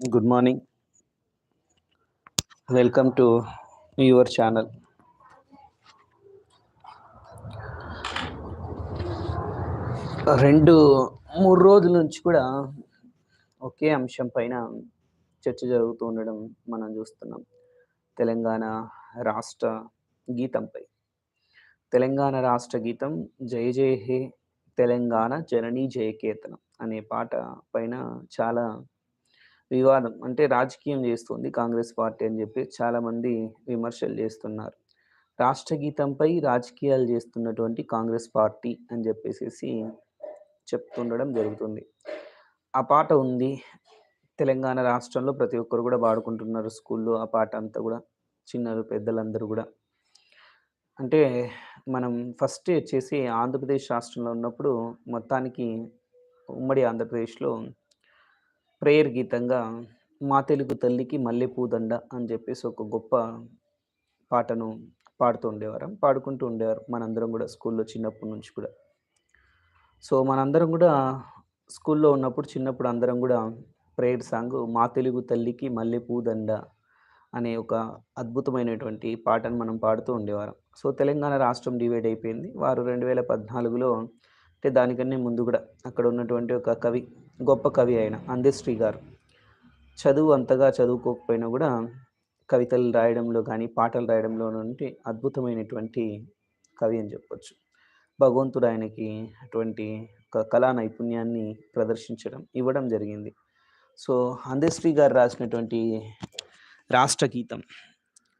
Good morning welcome to your channel రెండు మూడు రోజుల నుంచి కూడా ఒకే అంశం పైన చర్చ జరుగుతూ ఉండడం మనం చూస్తున్నాం. తెలంగాణ రాష్ట్ర గీతంపై. తెలంగాణ రాష్ట్ర గీతం జయ జయ హే తెలంగాణ జననీ జయకేతనం అనే పాట పైన చాలా వివాదం అంటే రాజకీయం చేస్తుంది కాంగ్రెస్ పార్టీ అని చెప్పి చాలామంది విమర్శలు చేస్తున్నారు. రాష్ట్ర గీతంపై రాజకీయాలు చేస్తున్నటువంటి కాంగ్రెస్ పార్టీ అని చెప్పేసి చెప్తుండడం జరుగుతుంది. ఆ పాట ఉంది. తెలంగాణ రాష్ట్రంలో ప్రతి ఒక్కరు కూడా పాడుకుంటున్నారు స్కూల్లో ఆ పాట అంతా కూడా చిన్నారు పెద్దలందరూ కూడా. అంటే మనం ఫస్ట్ వచ్చేసి ఆంధ్రప్రదేశ్ రాష్ట్రంలో ఉన్నప్పుడు మొత్తానికి ఉమ్మడి ఆంధ్రప్రదేశ్లో ప్రేయర్ గీతంగా మా తెలుగు తల్లికి మల్లెపూదండ అని చెప్పేసి ఒక గొప్ప పాటను పాడుతూ ఉండేవారు పాడుకుంటూ ఉండేవారు మనందరం కూడా స్కూల్లో చిన్నప్పటి నుంచి కూడా. సో మనందరం కూడా స్కూల్లో ఉన్నప్పుడు చిన్నప్పుడు అందరం కూడా ప్రేయర్ సాంగ్ మా తెలుగు తల్లికి మల్లెపూ దండ అనే ఒక అద్భుతమైనటువంటి పాటను మనం పాడుతూ ఉండేవారం. సో తెలంగాణ రాష్ట్రం డివైడ్ అయిపోయింది. వారు రెండు వేల పద్నాలుగులో అంటే దానికన్నా ముందు కూడా అక్కడ ఉన్నటువంటి ఒక కవి గొప్ప కవి అయిన అందశ్రీ గారు. చదువు అంతగా చదువుకోకపోయినా కూడా కవితలు రాయడంలో కానీ పాటలు రాయడంలో నుండి అద్భుతమైనటువంటి కవి అని చెప్పొచ్చు. భగవంతుడు ఆయనకి అటువంటి ఒక కళా నైపుణ్యాన్ని ప్రదర్శించడం ఇవ్వడం జరిగింది. సో అందశ్రీ గారు రాసినటువంటి రాష్ట్ర గీతం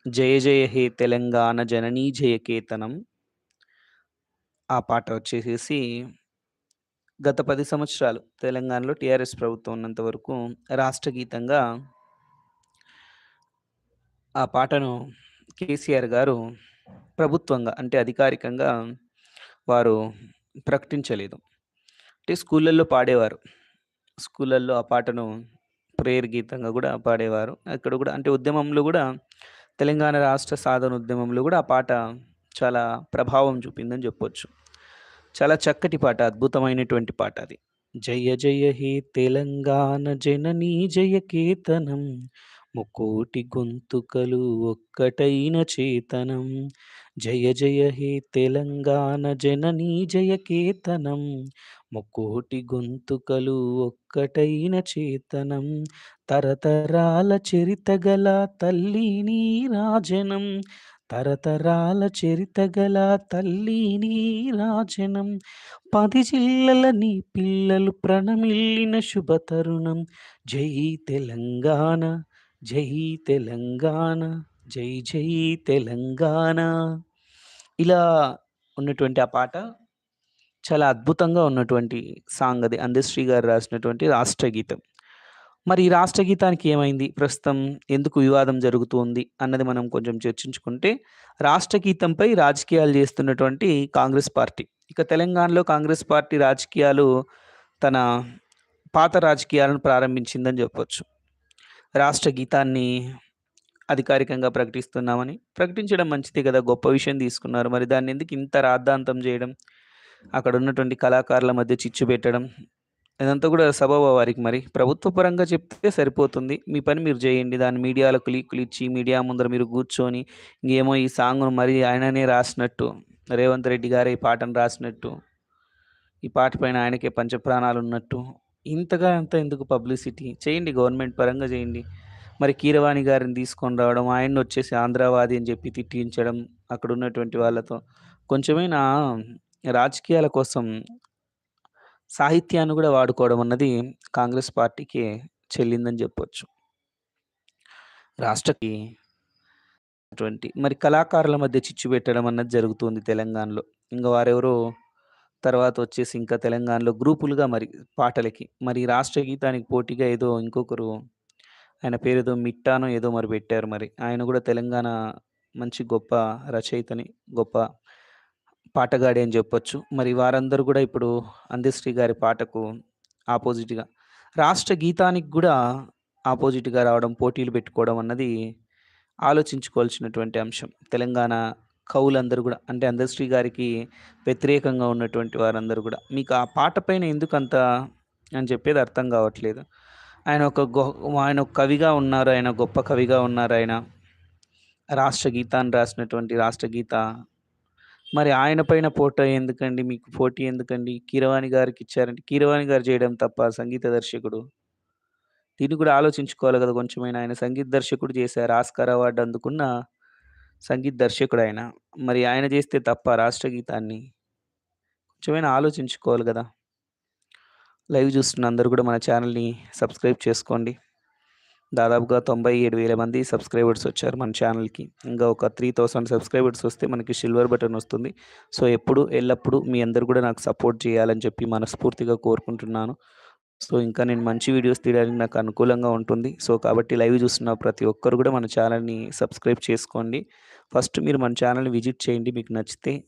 జయ జయ హే తెలంగాణ జననీ జయకేతనం ఆ పాట వచ్చేసేసి గత పది సంవత్సరాలు తెలంగాణలో టీఆర్ఎస్ ప్రభుత్వం ఉన్నంత వరకు రాష్ట్ర గీతంగా ఆ పాటను కేసీఆర్ గారు ప్రభుత్వంగా అంటే అధికారికంగా వారు ప్రకటించలేదు. అంటే స్కూళ్ళల్లో పాడేవారు. స్కూళ్ళల్లో ఆ పాటను ప్రేయర్ గీతంగా కూడా పాడేవారు. అక్కడ కూడా అంటే ఉద్యమంలో కూడా తెలంగాణ రాష్ట్ర సాధన ఉద్యమంలో కూడా ఆ పాట చాలా ప్రభావం చూపిందని చెప్పొచ్చు. చాలా చక్కటి పాట అద్భుతమైనటువంటి పాట అది. జయ జయ హే తెలంగాణ జననీ జయకేతనం ముకోటి గొంతుకలు ఒక్కటైన చేతనం. జయ జయ హే తెలంగాణ జననీ జయ కేతనం ముకోటి గొంతుకలు ఒక్కటైన చేతనం. తరతరాల చరితగల తల్లి నీ రాజనం తరతరాల చరితగల తల్లి నీ రాజనం. పది జిల్లల నీ పిల్లలు ప్రణమిల్లిన శుభ తరుణం జై తెలంగాణ జై తెలంగాణ జై జై తెలంగాణ. ఇలా ఉన్నటువంటి ఆ పాట చాలా అద్భుతంగా ఉన్నటువంటి సాంగ్ అది. అందశ్రీ గారు రాసినటువంటి రాష్ట్ర గీతం మరి ఈ రాష్ట్ర గీతానికి ఏమైంది? ప్రస్తుతం ఎందుకు వివాదం జరుగుతుంది అన్నది మనం కొంచెం చర్చించుకుంటే రాష్ట్ర గీతంపై రాజకీయాలు చేస్తున్నటువంటి కాంగ్రెస్ పార్టీ. ఇక తెలంగాణలో కాంగ్రెస్ పార్టీ రాజకీయాలు తన పాత రాజకీయాలను ప్రారంభించిందని చెప్పొచ్చు. రాష్ట్ర గీతాన్ని అధికారికంగా ప్రకటిస్తున్నామని. ప్రకటించడం మంచిదే కదా గొప్ప విషయం తీసుకున్నారు. మరి దాన్ని ఎందుకు ఇంత రాద్ధాంతం చేయడం? అక్కడ ఉన్నటువంటి కళాకారుల మధ్య చిచ్చు పెట్టడం ఇదంతా కూడా సభవ వారికి మరి. ప్రభుత్వ పరంగా చెప్తే సరిపోతుంది. మీ పని మీరు చేయండి. దాన్ని మీడియాలకు లీకులు ఇచ్చి మీడియా ముందర మీరు కూర్చొని ఇంకేమో ఈ సాంగ్ను మరి ఆయననే రాసినట్టు రేవంత్ రెడ్డి గారే ఈ పాటను రాసినట్టు ఈ పాట పైన ఆయనకే పంచప్రాణాలు ఉన్నట్టు ఇంతగా అంత ఎందుకు పబ్లిసిటీ? చేయండి గవర్నమెంట్ పరంగా చేయండి. మరి కీరవాణి గారిని తీసుకొని రావడం ఆయన్ని వచ్చేసి ఆంధ్రావాది అని చెప్పి తిట్టించడం అక్కడ ఉన్నటువంటి వాళ్ళతో కొంచెమైనా రాజకీయాల కోసం సాహిత్యాన్ని కూడా వాడుకోవడం అన్నది కాంగ్రెస్ పార్టీకి చెల్లిందని చెప్పొచ్చు. రాష్ట్రకి అటువంటి మరి కళాకారుల మధ్య చిచ్చు పెట్టడం అన్నది జరుగుతుంది తెలంగాణలో. ఇంకా వారెవరో తర్వాత వచ్చేసి ఇంకా తెలంగాణలో గ్రూపులుగా మరి పాటలకి మరి రాష్ట్ర గీతానికి పోటీగా ఏదో ఇంకొకరు ఆయన పేరు ఏదో మిట్టానో ఏదో మరి పెట్టారు మరి. ఆయన కూడా తెలంగాణ మంచి గొప్ప రచయితని గొప్ప పాటగాడి అని చెప్పొచ్చు. మరి వారందరూ కూడా ఇప్పుడు అందశ్రీ గారి పాటకు ఆపోజిట్గా రాష్ట్ర గీతానికి కూడా ఆపోజిట్గా రావడం పోటీలు పెట్టుకోవడం అన్నది ఆలోచించుకోవాల్సినటువంటి అంశం. తెలంగాణ కవులందరూ కూడా అంటే అందశ్రీ గారికి వ్యతిరేకంగా ఉన్నటువంటి వారందరూ కూడా. మీకు ఆ పాట పైన ఎందుకు అంత అని చెప్పేది అర్థం కావట్లేదు. ఆయన ఒక గొ ఆయన ఒక కవిగా ఉన్నారు. ఆయన గొప్ప కవిగా ఉన్నారు ఆయన. రాష్ట్ర గీతాన్ని రాసినటువంటి రాష్ట్ర గీత మరి ఆయన పైన పోటీ ఎందుకండి మీకు పోటీ ఎందుకండి? కీరవాణి గారికి ఇచ్చారంటే కీరవాణి గారు చేయడం తప్ప సంగీత దర్శకుడు? దీన్ని కూడా ఆలోచించుకోవాలి కదా కొంచెమైనా. ఆయన సంగీత దర్శకుడు చేశారు. ఆస్కార్ అవార్డు అందుకున్న సంగీత దర్శకుడు ఆయన మరి ఆయన చేస్తే తప్ప రాష్ట్ర గీతాన్ని కొంచెమైనా ఆలోచించుకోవాలి కదా లైవ్ చూస్తున్న అందరూ కూడా మన ఛానల్ని సబ్స్క్రైబ్ చేసుకోండి. దాదాపుగా 97,000 మంది సబ్స్క్రైబర్స్ వచ్చారు మన ఛానల్కి ఇంకా ఒక 3000 సబ్స్క్రైబర్స్ వస్తే మనకి సిల్వర్ బటన్ వస్తుంది. సో, ఎప్పుడు ఎల్లప్పుడూ మీ అందరు కూడా నాకు సపోర్ట్ చేయాలని చెప్పి మనస్ఫూర్తిగా కోరుకుంటున్నాను. సో, ఇంకా నేను మంచి వీడియోస్ తీయడానికి నాకు అనుకూలంగా ఉంటుంది. సో, కాబట్టి లైవ్ చూస్తున్న ప్రతి ఒక్కరు కూడా మన ఛానల్ని సబ్స్క్రైబ్ చేసుకోండి. ఫస్ట్ మీరు మన ఛానల్ని విజిట్ చేయండి. మీకు నచ్చితే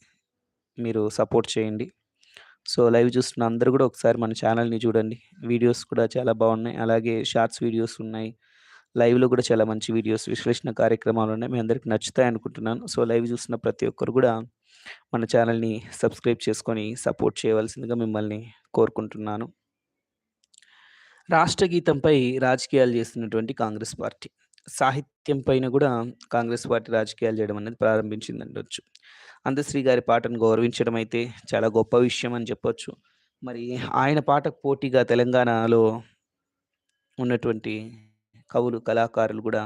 మీరు సపోర్ట్ చేయండి. సో, లైవ్ చూస్తున్న అందరూ కూడా ఒకసారి మన ఛానల్ని చూడండి. వీడియోస్ కూడా చాలా బాగున్నాయి. అలాగే షార్ట్స్ వీడియోస్ ఉన్నాయి. లైవ్‌లో కూడా చాలా మంచి వీడియోస్, విశ్లేషణ కార్యక్రమాలున్నాయి. మీ అందరికి నచ్చుతాయనుకుంటున్నాను. సో, లైవ్ చూసిన ప్రతి ఒక్కరు కూడా మన ఛానల్ని సబ్స్క్రైబ్ చేసుకొని సపోర్ట్ చేయవలసిందిగా మిమ్మల్ని కోరుకుంటున్నాను. రాష్ట్ర గీతంపై రాజకీయాలు చేస్తున్నటువంటి కాంగ్రెస్ పార్టీ. సాహిత్యం పైన కూడా కాంగ్రెస్ పార్టీ రాజకీయాలు చేయడం అనేది ప్రారంభించింది ప్రారంభించిందండొచ్చు. అందశ్రీ గారి పాటను గౌరవించడం అయితే చాలా గొప్ప విషయం అని చెప్పొచ్చు. మరి ఆయన పాటకు పోటీగా తెలంగాణలో ఉన్నటువంటి కవులు, కళాకారులు కూడా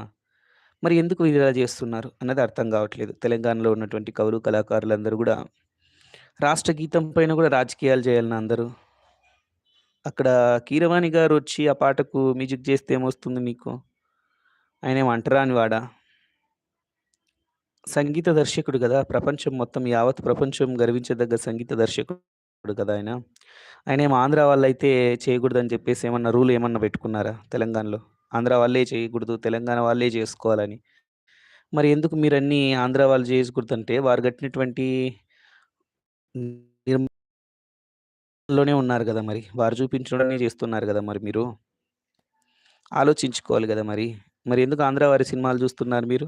మరి ఎందుకు ఇలా చేస్తున్నారు అన్నది అర్థం కావట్లేదు తెలంగాణలో ఉన్నటువంటి కవులు, కళాకారులందరూ కూడా రాష్ట్ర గీతం పైన కూడా రాజకీయాలు చేయాలని అందరూ? అక్కడ కీరవాణి గారు వచ్చి ఆ పాటకు మ్యూజిక్ చేస్తే ఏమొస్తుంది మీకు? ఆయనేం అంటరాని వాడా? సంగీత దర్శకుడు కదా ప్రపంచం మొత్తం యావత్ ప్రపంచం గర్వించదగ్గ సంగీత దర్శకుడు కదా ఆయన. ఆయనేం ఆంధ్ర వాళ్ళైతే చేయకూడదని చెప్పేసి ఏమన్నా రూల్ ఏమన్నా పెట్టుకున్నారా తెలంగాణలో? ఆంధ్ర వాళ్ళే చేయకూడదు, తెలంగాణ వాళ్ళే చేసుకోవాలని. మరి ఎందుకు మీరన్నీ ఆంధ్ర వాళ్ళు చేయకూడదంటే వారు కట్టినటువంటి లోనే ఉన్నారు కదా మరి. వారు చూపించడమే చేస్తున్నారు కదా మరి మీరు. ఆలోచించుకోవాలి కదా మరి. మరి ఎందుకు ఆంధ్ర వారి సినిమాలు చూస్తున్నారు మీరు?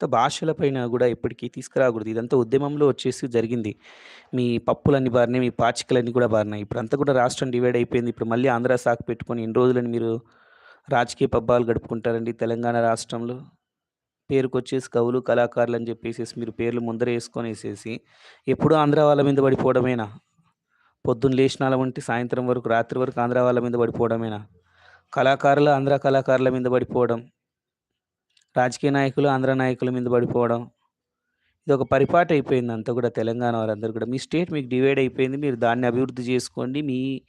త భాషల పైన గూడా తీసుకురాకూడదు. ఇదంతా ఉద్యమంలో వచ్చేసి జరిగింది. మీ పప్పులన్నీ బారినాయి, మీ పాచికలన్నీ కూడా బారినాయి. ఇప్పుడు అంతా కూడా రాష్ట్రం డివైడ్ అయిపోయింది. ఇప్పుడు మళ్ళీ ఆంధ్ర సాకు పెట్టుకొని ఎన్ని రోజులని మీరు రాజకీయ పబ్బాలు గడుపుకుంటారండి తెలంగాణ రాష్ట్రంలో? పేరుకొచ్చేసి కవులు, కళాకారులు అని చెప్పేసి మీరు పేర్లు ముందర యేసుకొనేసేసి ఎప్పుడూ ఆంధ్ర వాళ్ళ మీద పడిపోవడమేనా? పొద్దున్న లేచినాల వంటి సాయంత్రం వరకు, రాత్రి వరకు ఆంధ్ర వాళ్ళ మీద పడిపోవడమేనా? కళాకారులు ఆంధ్ర కళాకారుల మీద పడిపోవడం. రాజకీయ నాయకులు ఆంధ్ర నాయకుల మీద పడిపోవడం. ఇది ఒక పరిపాటి అయిపోయింది అంతా కూడా తెలంగాణ వారందరూ కూడా మీ స్టేట్ మీకు డివైడ్ అయిపోయింది. మీరు దాన్ని అభివృద్ధి చేసుకోండి. మీ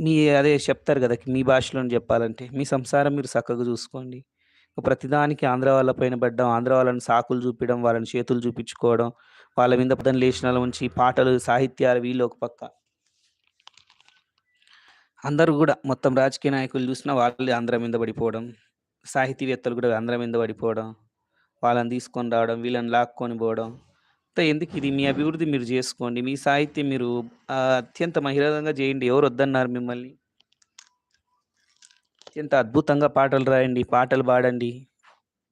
మీ అదే చెప్తారు కదా మీ భాషలోనే చెప్పాలంటే. మీ సంసారం మీరు చక్కగా చూసుకోండి. ప్రతిదానికి ఆంధ్ర వాళ్ళ పైన పడ్డం, ఆంధ్ర వాళ్ళని సాకులు చూపించడం వాళ్ళని చేతులు చూపించుకోవడం, వాళ్ళ మీద పొద్దున లేషినాల ఉంచి పాటలు, సాహిత్యాలు వీళ్ళు ఒక పక్క. అందరూ కూడా మొత్తం రాజకీయ నాయకులు చూసినా వాళ్ళు ఆంధ్ర మీద పడిపోవడం. సాహితీవేత్తలు కూడా అందరం మీద పడిపోవడం. వాళ్ళని తీసుకొని రావడం, వీళ్ళని లాక్కొని పోవడం. ఎందుకు ఇది మీ అభివృద్ధి మీరు చేసుకోండి మీ సాహిత్యం మీరు అత్యంత మహిళంగా చేయండి ఎవరు వద్దన్నారు మిమ్మల్ని? అత్యంత అద్భుతంగా పాటలు రాయండి. పాటలు పాడండి.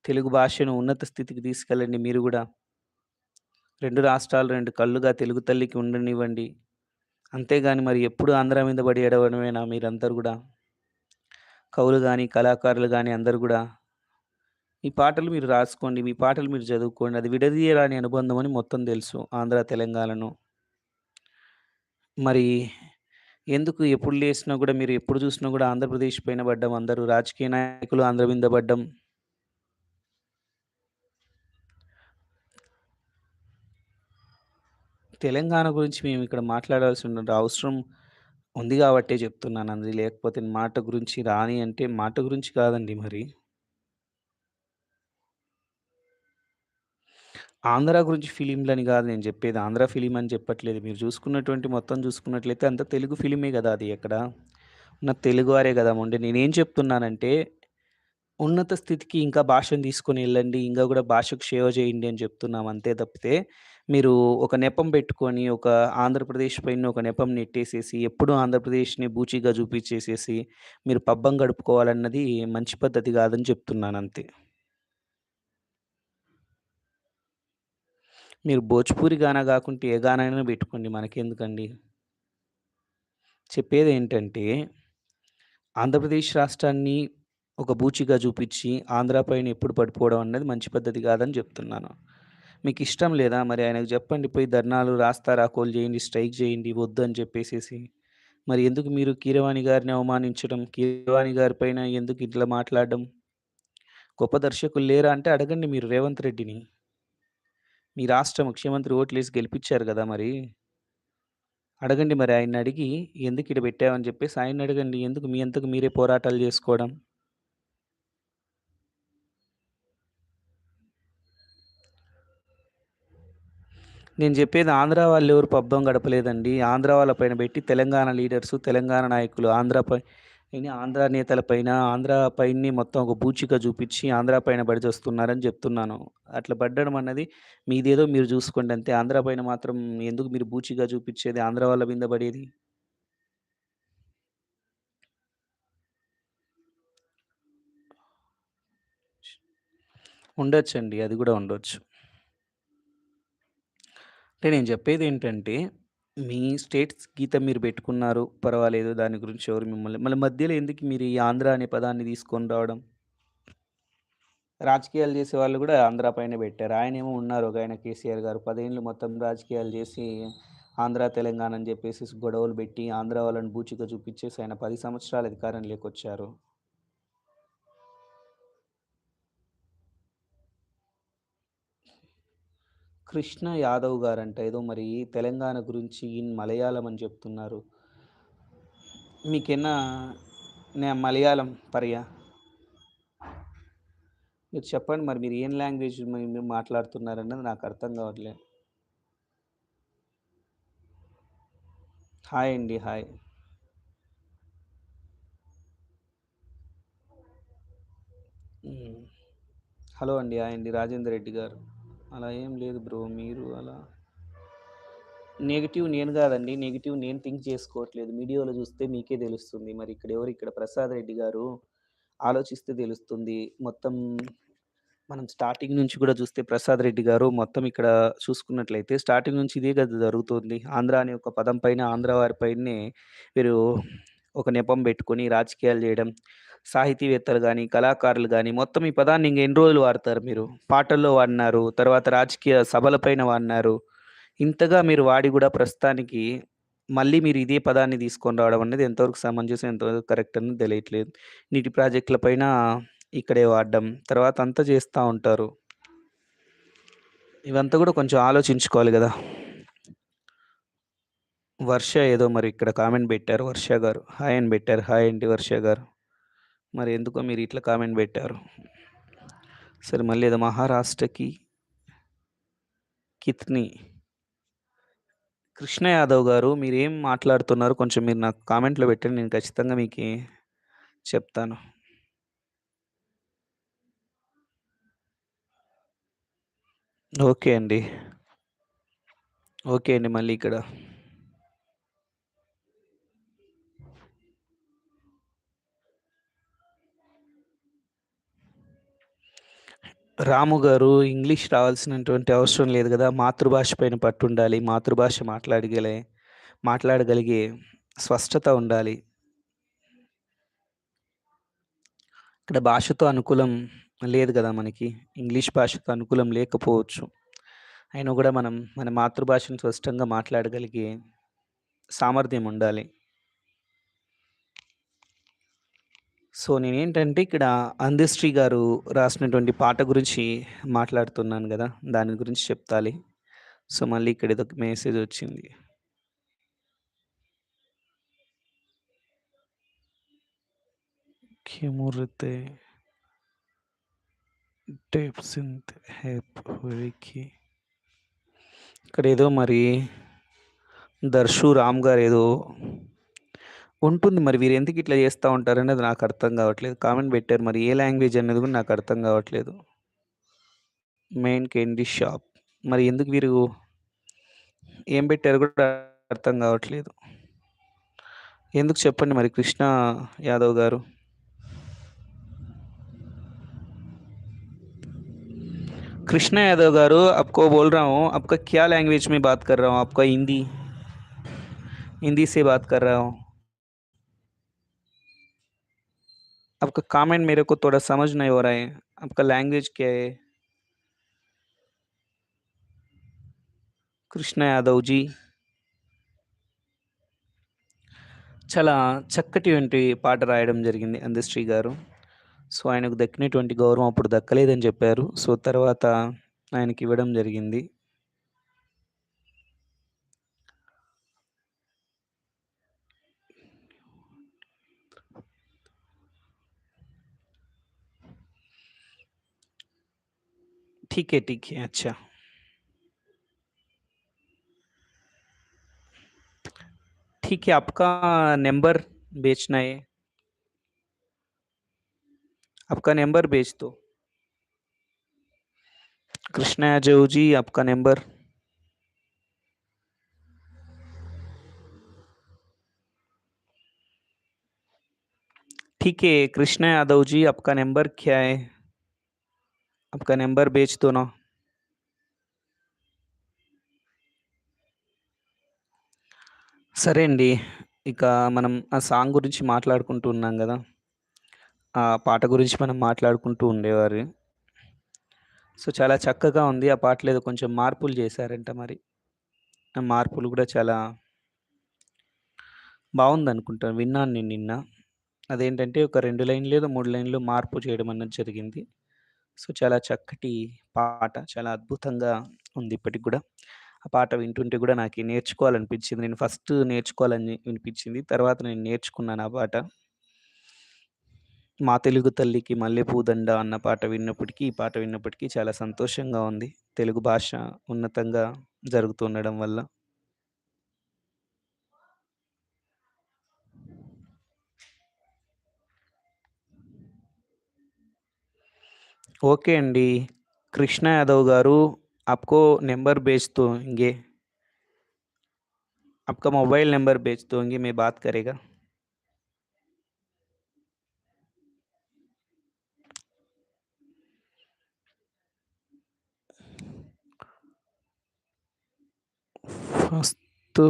తెలుగు భాషను ఉన్నత స్థితికి తీసుకెళ్ళండి మీరు కూడా రెండు రాష్ట్రాలు రెండు కళ్ళుగా తెలుగు తల్లికి ఉండనివ్వండి. అంతేగాని మరి ఎప్పుడు ఆంధ్ర మీద పడి ఎడవడమేనా మీరందరూ కూడా కవులు కానీ కళాకారులు కానీ అందరూ కూడా ఈ పాటలు మీరు రాసుకోండి. మీ పాటలు మీరు చదువుకోండి. అది విడదీయరాని అనుబంధం అని మొత్తం తెలుసు ఆంధ్ర, తెలంగాణను. మరి ఎందుకు ఎప్పుడు లేసినా కూడా మీరు ఎప్పుడు చూసినా కూడా ఆంధ్రప్రదేశ్ పైన పడ్డం అందరూ రాజకీయ నాయకులు ఆంధ్ర మీద పడ్డం. తెలంగాణ గురించి మేము ఇక్కడ మాట్లాడాల్సిన అవసరం ఉంది గాబట్టే చెప్తున్నానండి. లేకపోతే మాట గురించి రాని అంటే మాట గురించి కాదండి మరి. ఆంధ్ర గురించి ఫిలింలని కాదు నేను చెప్పేది ఆంధ్ర ఫిలిం అని చెప్పట్లేదు. మీరు చూసుకున్నటువంటి మొత్తం చూసుకున్నట్లయితే అంత తెలుగు ఫిలిమే కదా అది ఎక్కడ ఉన్న తెలుగువారే కదా ఉండే నేనేం చెప్తున్నానంటే ఉన్నత స్థితికి ఇంకా భాషను తీసుకొని వెళ్ళండి ఇంకా కూడా భాషకు సేవ చేయండి అని చెప్తున్నాం అంతే తప్పితే, మీరు ఒక నెపం పెట్టుకొని ఒక ఆంధ్రప్రదేశ్ పైన ఒక నెపం నెట్టేసేసి ఎప్పుడూ ఆంధ్రప్రదేశ్‌ని బూచిగా చూపించేసేసి మీరు పబ్బం గడుపుకోవాలన్నది మంచి పద్ధతి కాదని చెప్తున్నాను అంతే మీరు భోజ్‌పూరి గానా కాకుంటే ఏ గానైనా పెట్టుకోండి మనకెందుకండి? చెప్పేది ఏంటంటే ఆంధ్రప్రదేశ్ రాష్ట్రాన్ని ఒక బూచిగా చూపించి ఆంధ్ర పైన ఎప్పుడు పడిపోవడం అన్నది మంచి పద్ధతి కాదని చెప్తున్నాను. మీకు ఇష్టం లేదా? మరి ఆయనకు చెప్పండి పోయి ధర్నాలు, రాస్తారోకోలు చేయండి, స్ట్రైక్ చేయండి వద్దు అని చెప్పేసేసి. మరి ఎందుకు మీరు కీరవాణి గారిని అవమానించడం, కీరవాణి గారి పైన ఎందుకు ఇట్లా మాట్లాడడం? గొప్ప దర్శకులు లేరా అంటే అడగండి మీరు రేవంత్ రెడ్డిని. మీ రాష్ట్ర ముఖ్యమంత్రి ఓట్లేసి గెలిపించారు కదా మరి. అడగండి మరి ఆయన్ని అడిగి ఎందుకు ఇక్కడ పెట్టావని చెప్పేసి ఆయన్నడగండి. ఎందుకు మీ అంతకు మీరే పోరాటాలు చేసుకోవడం? నేను చెప్పేది ఆంధ్ర వాళ్ళెవరు పబ్బం గడపలేదండి. ఆంధ్ర వాళ్ళ పైన పెట్టి తెలంగాణ లీడర్స్ తెలంగాణ నాయకులు ఆంధ్ర పై ఆంధ్ర నేతల పైన, ఆంధ్ర పైనే మొత్తం ఒక బూచిక చూపించి ఆంధ్ర పైన పడిచస్తున్నారని చెప్తున్నాను. అట్లా పడ్డడం అన్నది మీదేదో మీరు చూసుకోండి అంతే. ఆంధ్ర పైన మాత్రం ఎందుకు మీరు బూచిగా చూపించేది ఆంధ్ర వాళ్ళ మీద పడేది? ఉండొచ్చండి. అది కూడా ఉండొచ్చు. అంటే నేను చెప్పేది ఏంటంటే మీ స్టేట్స్ గీత మీరు పెట్టుకున్నారు. పర్వాలేదు. దాని గురించి ఎవరు మిమ్మల్ని మళ్ళీ మధ్యలో ఎందుకు మీరు ఈ ఆంధ్ర అనే పదాన్ని తీసుకొని రావడం? రాజకీయాలు చేసేవాళ్ళు గూడా ఆంధ్ర పైనే పెట్టారు. ఆయనేమో ఉన్నారు ఒకాయన కేసీఆర్ గారు. 10 మొత్తం రాజకీయాలు చేసి, ఆంధ్ర, తెలంగాణ అని చెప్పేసి గొడవలు పెట్టి, ఆంధ్ర వాళ్ళని బూచిగా చూపిచ్చేసి ఆయన 10 సంవత్సరాలు అధికారంలోకొచ్చారు. కృష్ణ యాదవ్ గారంట ఏదో మరి తెలంగాణ గురించి ఇన్ మలయాళం అని చెప్తున్నారు. మీకేనా నే మలయాళం పర్యా? మీరు చెప్పండి మరి మీరు ఏం లాంగ్వేజ్ మీరు మాట్లాడుతున్నారన్నది నాకు అర్థం కావట్లే. హాయ్ అండి. హాయ్. హలో అండి. హాయ్ అండి. రాజేందర్ రెడ్డి గారు. అలా ఏం లేదు బ్రో. మీరు అలా నెగిటివ్ నేను కాదండి నెగిటివ్ నేను థింక్ చేసుకోవట్లేదు. వీడియోలో చూస్తే మీకే తెలుస్తుంది. మరి ఇక్కడ ఎవరు ఇక్కడ ప్రసాద్ రెడ్డి గారు ఆలోచిస్తే తెలుస్తుంది. మొత్తం మనం స్టార్టింగ్ నుంచి కూడా చూస్తే ప్రసాద్ రెడ్డి గారు మొత్తం ఇక్కడ చూసుకున్నట్లయితే స్టార్టింగ్ నుంచి ఇదే కదా జరుగుతుంది. ఆంధ్ర అనే ఒక పదం పైన ఆంధ్ర వారి పైనే మీరు ఒక నెపం పెట్టుకొని రాజకీయాలు చేయడం. సాహితీవేత్తలు కానీ కళాకారులు కానీ మొత్తం ఈ పదాన్ని ఇంక ఎన్ని రోజులు వాడతారు మీరు? పాటల్లో వాడినారు. తర్వాత రాజకీయ సభల పైన వాడినారు. ఇంతగా మీరు వాడి కూడా ప్రస్తుతానికి మళ్ళీ మీరు ఇదే పదాన్ని తీసుకొని రావడం అనేది ఎంతవరకు సమంజసం, ఎంతవరకు కరెక్ట్ అనేది తెలియట్లేదు. నీటి ప్రాజెక్టుల పైన ఇక్కడే వాడడం. తర్వాత అంతా చేస్తూ ఉంటారు. ఇవంతా కూడా కొంచెం ఆలోచించుకోవాలి కదా వర్ష ఏదో మరి ఇక్కడ కామెంట్ పెట్టారు వర్ష గారు. హాయ్ అని పెట్టారు. హాయ్ అండి వర్ష గారు. మరి ఎందుకో మీరు ఇట్లా కామెంట్ పెట్టారు. సరే మళ్ళీ ఏదో మహారాష్ట్రకి కిత్ని కృష్ణ యాదవ్ గారు మీరేం మాట్లాడుతున్నారు కొంచెం మీరు నాకు కామెంట్‌లో పెట్టండి. నేను ఖచ్చితంగా మీకు చెప్తాను. ఓకే అండి. ఓకే అండి. మళ్ళీ ఇక్కడ రాము గారు ఇంగ్లీష్ రావాల్సినటువంటి అవసరం లేదు కదా మాతృభాష పైన పట్టు ఉండాలి మాతృభాష మాట్లాడగలే మాట్లాడగలిగే స్పష్టత ఉండాలి. ఇక్కడ భాషతో అనుకూలం లేదు కదా మనకి. ఇంగ్లీష్ భాషతో అనుకూలం లేకపోవచ్చు. అయినా కూడా మనం మన మాతృభాషను స్పష్టంగా మాట్లాడగలిగే సామర్థ్యం ఉండాలి. సో, నేనేంటంటే ఇక్కడ అందశ్రీ గారు రాసినటువంటి పాట గురించి మాట్లాడుతున్నాను కదా దాని గురించి చెప్తాలి. సో, మళ్ళీ ఇక్కడ ఏదో మెసేజ్ వచ్చింది. Kimurite Depsinth హెప్ ఇక్కడ ఏదో మరి దర్శు రామ్ గారు ఏదో ఉంటుంది మరి వీరెందుకు ఇట్లా చేస్తా ఉంటారనేది నాకు అర్థం కావట్లేదు. కామెంట్ పెట్టారు. మరి ఏ లాంగ్వేజ్ అనేది కూడా నాకు అర్థం కావట్లేదు. Main candy shop. మరి ఎందుకు వీరు ఏం పెట్టారో కూడా అర్థం కావట్లేదు. ఎందుకు చెప్పండి మరి కృష్ణ యాదవ్ గారు? कृष्णा यादव गारू आपको बोल रहा हूँ आपका क्या लैंग्वेज में बात कर रहा हूँ आपका हिंदी हिंदी से बात कर रहा हूँ आपका कमेंट मेरे को थोड़ा समझ नहीं हो रहा है. आपका लैंग्वेज क्या है? కృష్ణ యాదవ్‌జీ. చాలా చక్కటివంటి పాట రాయడం జరిగింది అందశ్రీ గారు. సో, ఆయనకు దక్కినటువంటి గౌరవం అప్పుడు దక్కలేదని చెప్పారు. సో, తర్వాత ఆయనకివ్వడం జరిగింది. ठीक है, ठीक है. अच्छा. ठीक है, आपका नंबर बेचना है? आपका नंबर बेच दो. कृष्णा यादव जी, आपका नंबर? ठीक है, कृष्णा यादव जी, आपका नंबर क्या है? आपका नंबर बेच दो ना. సరే అండి. ఇక మనం ఆ సాంగ్ గురించి మాట్లాడుకుంటూ ఉన్నాం గదా! ఆ పాట గురించి మనం మాట్లాడుకుంటూ ఉండేవారు. సో, చాలా చక్కగా ఉంది. ఆ పాటలో ఏదో కొంచెం మార్పులు చేశారంట మరి. ఆ మార్పులు గూడా చాలా బావుందనుకుంటా. విన్నాను నేను నిన్న. అదేంటంటే ఒక 2 లైన్‌లో ఏదో 3 లైన్‌లో మార్పు చేయడం అన్నది జరిగింది. సో, చాలా చక్కటి పాట. చాలా అద్భుతంగా ఉంది ఇప్పటికి కూడా ఆ పాట వింటుంటే కూడా నాకు నేర్చుకోవాలనిపించింది. నేను ఫస్ట్ నేర్చుకోవాలని వినిపించింది. తర్వాత నేను నేర్చుకున్నాను ఆ పాట. 'మా తెలుగు తల్లికి మల్లెపూదండ అన్న పాట విన్నప్పటికీ, ఈ పాట విన్నప్పటికీ చాలా సంతోషంగా ఉంది. తెలుగు భాష ఉన్నతంగా జరుగుతుండడం వల్ల. ఓకే అండి. కృష్ణ యాదవ్ గారు आपको नंबर भेज देंगे. आपका मोबाइल नंबर भेज दूँगी मैं बात करेगा. ఫస్తు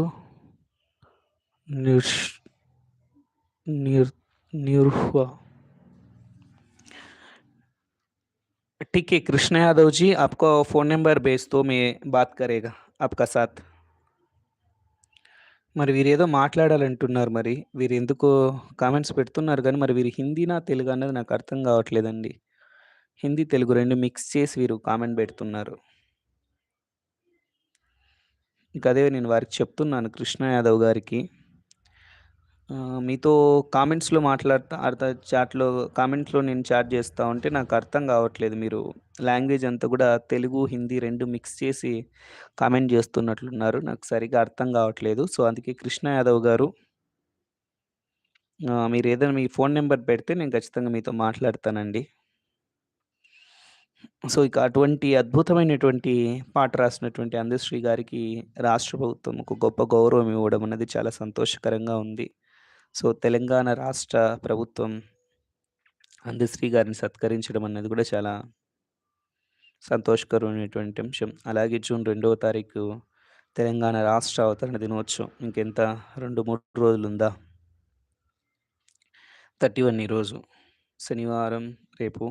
निर्श निर निर्हुआ ठीक है, कृष्ण यादव जी, आपको फ़ोन नंबर भेज दो, मैं बात करेगा आपका साथ. మరి వీరేదో మాట్లాడాలంటున్నారు మరి. వీరెందుకో కామెంట్స్ పెడుతున్నారు గానీ, మరి వీరు హిందీనా, తెలుగా అన్నది నాకు అర్థం గావట్లేదండి. హిందీ, తెలుగు 2 మిక్స్ చేసి వీరు కామెంట్ బెడుతున్నారు. ఇంక అదే నేను వారికి చెప్తున్నాను కృష్ణ యాదవ్ గారికి. మీతో కామెంట్స్‌లో మాట్లాడతా అర్థ చాట్‌లో కామెంట్‌లో నేను చాట్ చేస్తా ఉంటే నాకు అర్థం కావట్లేదు మీరు లాంగ్వేజ్ అంతా కూడా తెలుగు, హిందీ రెండు మిక్స్ చేసి కామెంట్ చేస్తున్నట్లున్నారు నాకు సరిగ్గా అర్థం కావట్లేదు సో, అందుకే కృష్ణ యాదవ్ గారు మీరు ఏదైనా మీ ఫోన్ నెంబర్ పెడితే నేను ఖచ్చితంగా మీతో మాట్లాడతానండి. సో, ఇక అటువంటి అద్భుతమైనటువంటి పాట రాసినటువంటి అందశ్రీ గారికి రాష్ట్ర ప్రభుత్వం ఒక గొప్ప గౌరవం ఇవ్వడం అనేది చాలా సంతోషకరంగా ఉంది. సో, తెలంగాణ రాష్ట్ర ప్రభుత్వం అందశ్రీ గారిని సత్కరించడం అన్నది కూడా చాలా సంతోషకరమైనటువంటి అంశం. అలాగే జూన్ రెండవ తారీఖు తెలంగాణ రాష్ట్ర అవతరణ దినోత్సవం. ఇంకెంత రెండు మూడు రోజులు ఉందా థర్టీ వన్ ఈరోజు. శనివారం రేపు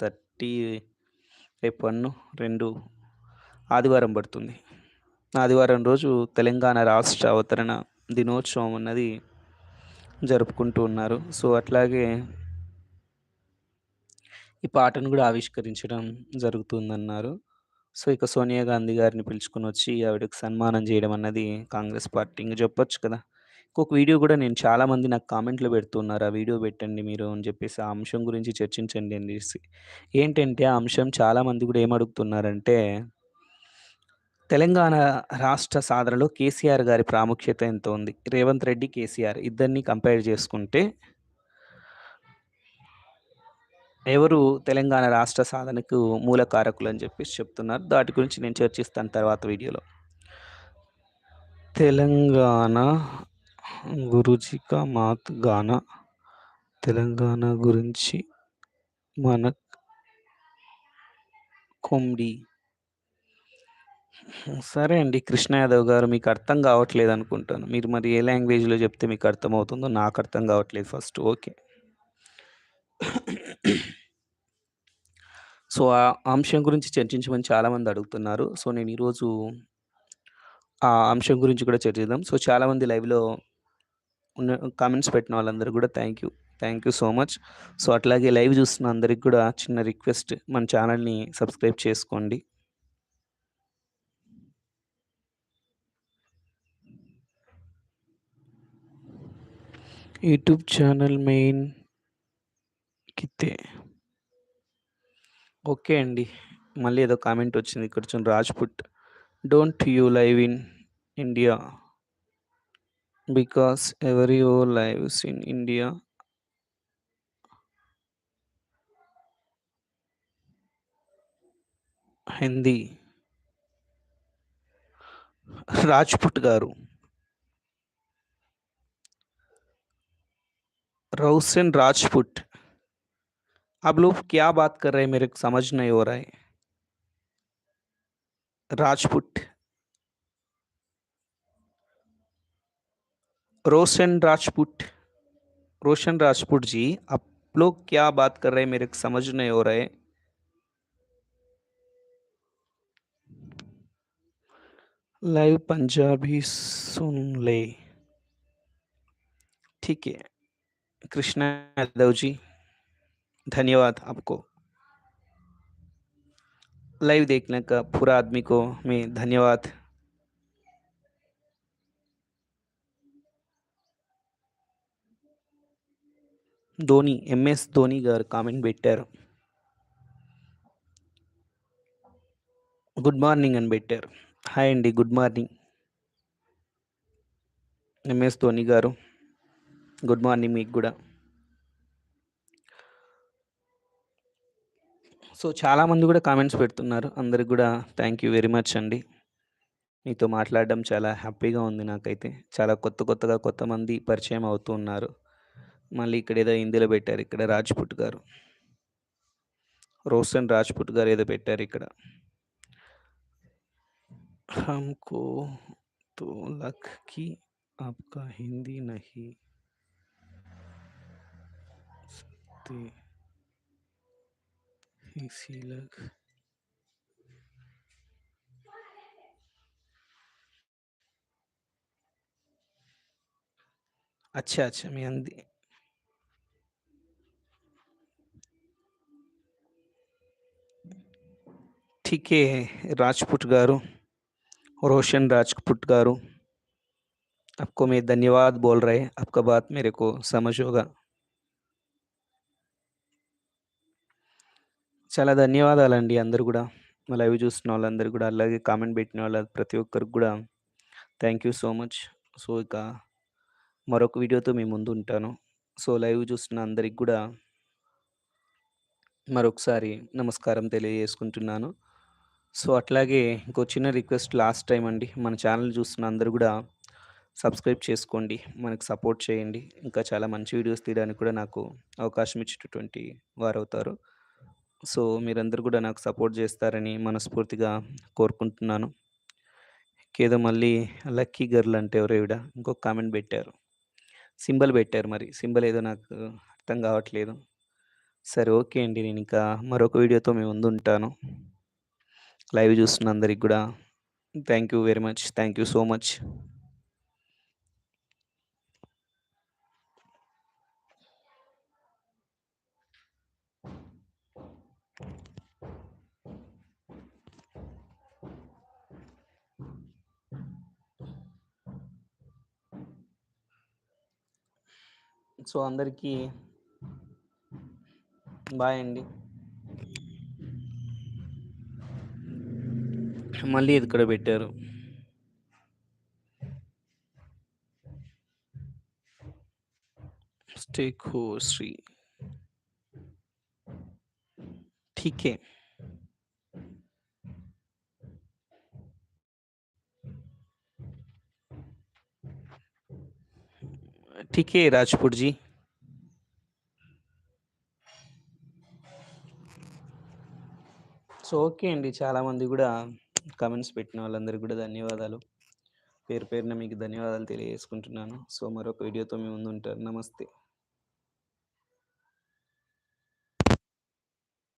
30 రేపు 1, 2 ఆదివారం పడుతుంది. ఆదివారం రోజు తెలంగాణ రాష్ట్ర అవతరణ దినోత్సవం అన్నది జరుపుకుంటూ ఉన్నారు. సో, అట్లాగే ఈ పాటను కూడా ఆవిష్కరించడం జరుగుతుందన్నారు. సో, ఇక సోనియా గాంధీ గారిని పిలుచుకుని వచ్చి ఆవిడకి సన్మానం చేయడం అన్నది కాంగ్రెస్ పార్టీ ఇంకా చెప్పొచ్చు కదా! ఇంకొక వీడియో కూడా నేను చాలా మంది నాకు కామెంట్‌లో పెడుతున్నారు. ఆ వీడియో పెట్టండి మీరు అని చెప్పేసి ఆ అంశం గురించి చర్చించండి అనేసి. ఏంటంటే ఆ అంశం చాలామంది కూడా ఏమడుగుతున్నారంటే తెలంగాణ రాష్ట్ర సాధనలో కేసీఆర్ గారి ప్రాముఖ్యత ఎంత ఉంది? రేవంత్ రెడ్డి, కేసీఆర్ ఇద్దరిని కంపేర్ చేసుకుంటే ఎవరు తెలంగాణ రాష్ట్ర సాధనకు మూల కారకులు అని చెప్పేసి చెప్తున్నారు. దాటి గురించి నేను చర్చిస్తాను తర్వాత వీడియోలో. తెలంగాణ గురుజిక మాత్ గాన తెలంగాణ గురించి మన కొమ్డి. సరే అండి. కృష్ణ యాదవ్ గారు మీకు అర్థం గావట్లేదనుకుంటాను. మీరు మరి ఏ లాంగ్వేజ్‌లో చెప్తే మీకు అర్థమవుతుందో నాకు అర్థం కావట్లేదు ఫస్ట్. ఓకే. సో, ఆ అంశం గురించి చర్చించమని చాలామంది అడుగుతున్నారు. సో, నేను ఈరోజు ఆ అంశం గురించి కూడా చర్చిద్దాం. సో, చాలామంది లైవ్‌లో ఉన్న కామెంట్స్ పెట్టిన వాళ్ళందరూ కూడా thank you. Thank you so much. So, అట్లాగే లైవ్ చూస్తున్న అందరికి కూడా చిన్న రిక్వెస్ట్ మన ఛానల్ని సబ్స్క్రైబ్ చేసుకోండి. యూట్యూబ్ ఛానల్ మెయిన్ కితే ఓకే అండి. మళ్ళీ ఏదో కామెంట్ వచ్చింది. ఇక్కడ చూడండి Rajput don't you live in India because everyone lives in India Hindi. Rajput గారు. रोशन राजपूत। आप लोग क्या बात कर रहे हैं मेरे को समझ नहीं हो रहा है। राजपूत। रोशन राजपूत। रोशन राजपूत जी आप लोग क्या बात कर रहे हैं मेरे को समझ नहीं हो रहा है। लाइव पंजाबी सुन ले। ठीक है। कृष्णा यादव जी धन्यवाद आपको लाइव देखने का पूरा आदमी को मैं धन्यवाद ధోని ఎంఎస్ ధోని గారు కామెంట్ పెట్టారు గుడ్ మార్నింగ్ అని పెట్టారు హాయ్ అండి గుడ్ మార్నింగ్ ఎంఎస్ ధోని గారు గుడ్ మార్నింగ్ మీకు కూడా సో చాలామంది కూడా కామెంట్స్ పెడుతున్నారు అందరికి కూడా థ్యాంక్ యూ వెరీ మచ్ అండి మీతో మాట్లాడడం చాలా హ్యాపీగా ఉంది నాకైతే చాలా కొత్త కొత్తగా కొత్త మంది పరిచయం అవుతూ ఉన్నారు మళ్ళీ ఇక్కడ ఏదో హిందీలో పెట్టారు ఇక్కడ రాజ్పుట్ గారు రోషన్ రాజ్పుట్ గారు ఏదో పెట్టారు ఇక్కడ हमको तो लग कि आपका हिंदी नहीं सकते इसी लग। अच्छा अच्छा मैं हिंदी ठीक है, राजपूत गारू रोशन राजपूत गारू। आपको मैं धन्यवाद बोल रहे हैं। आपका बात मेरे को समझ होगा। చాలా ధన్యవాదాలండి అందరూ కూడా. లైవ్ చూస్తున్న వాళ్ళందరూ కూడా అలాగే కామెంట్ పెట్టిన వాళ్ళ ప్రతి ఒక్కరికి కూడా. Thank you so much so ఇక మరొక వీడియోతో మీ ముందు ఉంటాను. సో లైవ్ చూస్తున్న అందరికి కూడా మరొకసారి నమస్కారం తెలియజేసుకుంటున్నాను. సో అట్లాగే ఇంకో చిన్న రిక్వెస్ట్ లాస్ట్ టైం అండి మన ఛానల్ చూస్తున్న అందరూ కూడా సబ్స్క్రైబ్ చేసుకోండి మనకు సపోర్ట్ చేయండి. ఇంకా చాలా మంచి వీడియోస్ తీయడానికి కూడా నాకు అవకాశం ఇచ్చేటటువంటి వారు అవుతారు సో మీరందరూ కూడా నాకు సపోర్ట్ చేస్తారని మనస్ఫూర్తిగా కోరుకుంటున్నాను. ఏదో మళ్ళీ లక్కీ గర్ల్ అంటే ఎవరో ఇవిడ ఇంకొక కామెంట్ పెట్టారు. సింబల్ పెట్టారు మరి. సింబల్ ఏదో నాకు అర్థం కావట్లేదు. సరే ఓకే అండి. నేను ఇంకా మరొక వీడియోతో మేము ముందు ఉంటాను. లైవ్ చూస్తున్న అందరికి కూడా thank you very much. Thank you so much. So అందరికీ బాయ్ అండి మళ్ళీ ఇది ఇక్కడ పెట్టారు स्टेक हो श्री ठीक है ठीक है राजपुर जी సో ఓకే అండి చాలామంది కూడా కామెంట్స్ పెట్టిన వాళ్ళందరికీ కూడా ధన్యవాదాలు పేరు పేరున మీకు ధన్యవాదాలు తెలియజేసుకుంటున్నాను సో మరొక వీడియోతో మీ ముందు ఉంటారు నమస్తే